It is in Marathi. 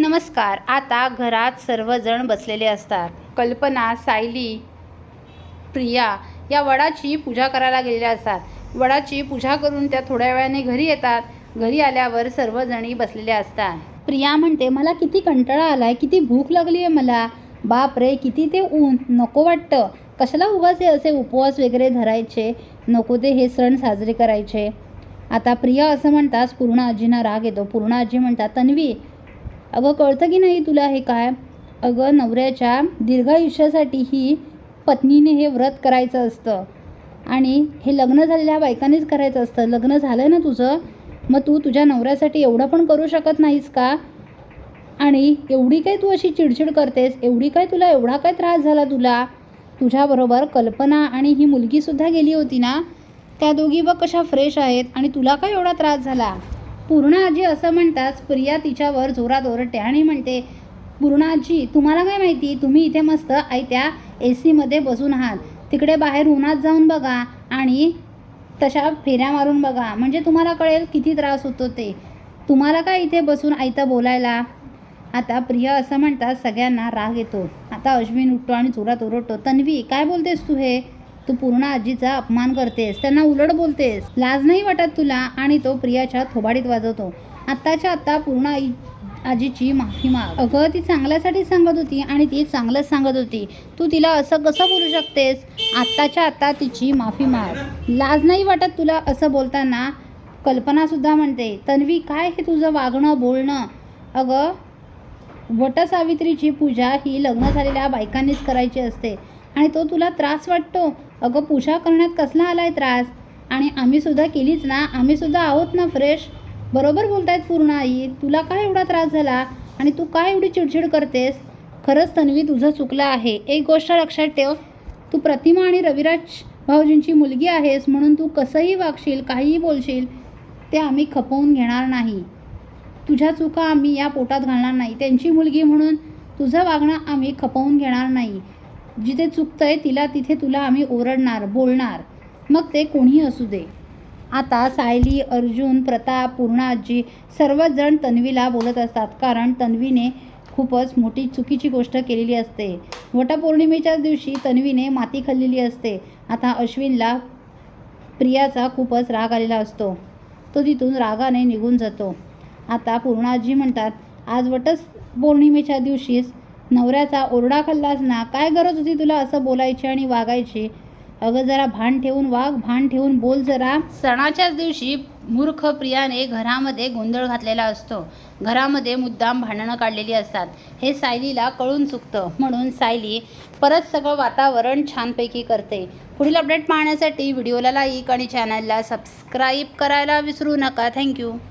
नमस्कार. आता घरात सर्वजण बसलेले असतात. कल्पना सायली प्रिया या वडाची पूजा करायला गेलेल्या असतात. वडाची पूजा करून त्या थोड्या वेळाने घरी येतात. घरी आल्यावर सर्वजणी बसलेल्या असतात. प्रिया म्हणते मला किती कंटाळा आलाय किती भूक लागली आहे मला. बाप रे किती ते ऊन. नको वाटतं. कशाला उगाच असे उपवास वगैरे धरायचे? नको ते हे सण साजरे करायचे. आता प्रिया असं म्हणतास पूर्ण आजींना राग येतो. पूर्ण आजी म्हणतात तन्वी अगं कळतं की नाही तुला हे काय? अगं नवऱ्याच्या दीर्घायुष्यासाठी ही पत्नीने हे व्रत करायचं असतं. आणि हे लग्न झालेल्या बायकांनीच करायचं असतं. लग्न झालं ना तुझं मग तू तुझ्या नवऱ्यासाठी एवढं पण करू शकत नाहीस का? आणि एवढी काय तू अशी चिडचिड करतेस? एवढी काय तुला एवढा काय त्रास झाला तुला? तुझ्याबरोबर कल्पना आणि ही मुलगीसुद्धा गेली होती ना? त्या दोघी बघ कशा फ्रेश आहेत आणि तुला काय एवढा त्रास झाला? पूर्ण आजी असं म्हणताच प्रिया तिच्यावर जोरात ओरडते आणि म्हणते. पूर्ण आजी तुम्हाला काय माहिती? तुम्ही इथे मस्त आयत्या ए सीमध्ये बसून आहात. तिकडे बाहेर उन्हात जाऊन बघा आणि तशा फेऱ्या मारून बघा. म्हणजे तुम्हाला कळेल किती त्रास होतो ते. तुम्हाला काय इथे बसून आयतं बोलायला? आता प्रिया असं म्हणतात सगळ्यांना राग येतो. आता अश्विन उठतो आणि जोरात ओरडतो तन्वी काय बोलतेस तू हे? तू पूर्ण आजीचा अपमान करतेस त्यांना उलट बोलतेस. लाज नाही वाटत तुला? आणि तो प्रियाच्या थोबाडीत वाजवतो. आत्ताच्या आत्ता पूर्ण आई आजीची माफी माग. अगं ती चांगल्यासाठी सांगत होती आणि ती चांगलंच सांगत होती. तू तिला असं कसं बोलू शकतेस? आत्ताच्या आत्ता तिची माफी माग. लाज नाही वाटत तुला असं बोलताना? कल्पनासुद्धा म्हणते तन्वी काय हे तुझं वागणं बोलणं? अगं वटसावित्रीची पूजा ही लग्न झालेल्या बायकांनीच करायची असते. आणि तो तुला त्रास वाटतो? अगं पूजा करण्यात कसला आलाय त्रास? आणि आम्ही सुद्धा केलीच ना आम्हीसुद्धा आहोत ना फ्रेश बरोबर बोलतायत पूर्ण आई तुला काय एवढा त्रास झाला? आणि तू काय एवढी चिडचिड करतेस? खरंच तन्वी तुझं चुकलं आहे. एक गोष्ट लक्षात ठेव तू प्रतिमा आणि रविराज भाऊजींची मुलगी आहेस म्हणून तू कसंही वागशील काहीही बोलशील ते आम्ही खपवून घेणार नाही. तुझ्या चुका आम्ही या पोटात घालणार नाही. त्यांची मुलगी म्हणून तुझं वागणं आम्ही खपवून घेणार नाही. जिथे चुकतंय तिला तिथे तुला आम्ही ओरडणार बोलणार. मग ते कोणीही असू दे. आता सायली अर्जुन प्रताप पूर्णाजी आजी सर्वच जण तन्वीला बोलत असतात. कारण तन्वीने खूपच मोठी चुकीची गोष्ट केलेली असते. वटपौर्णिमेच्या दिवशी तन्वीने माती खाल्लेली असते. आता अश्विनला प्रियाचा खूपच राग आलेला असतो. तो तिथून रागाने निघून जातो. आता पूर्णाजी म्हणतात आज वटस पौर्णिमेच्या दिवशीच नवऱ्याचा ओरडा खाल्लास ना काय गरज होती तुला असं बोलायची आणि वागायची? अगं जरा भान ठेवून वाघ भान ठेवून बोल जरा. सणाच्याच दिवशी मूर्ख प्रियाने घरामध्ये गोंधळ घातलेला असतो. घरामध्ये मुद्दाम भांडणं काढलेली असतात. हे सायलीला कळून चुकतं. म्हणून सायली परत सगळं वातावरण छानपैकी करते. पुढील अपडेट पाहण्यासाठी व्हिडिओला लाईक आणि चॅनलला सबस्क्राईब करायला विसरू नका. थँक्यू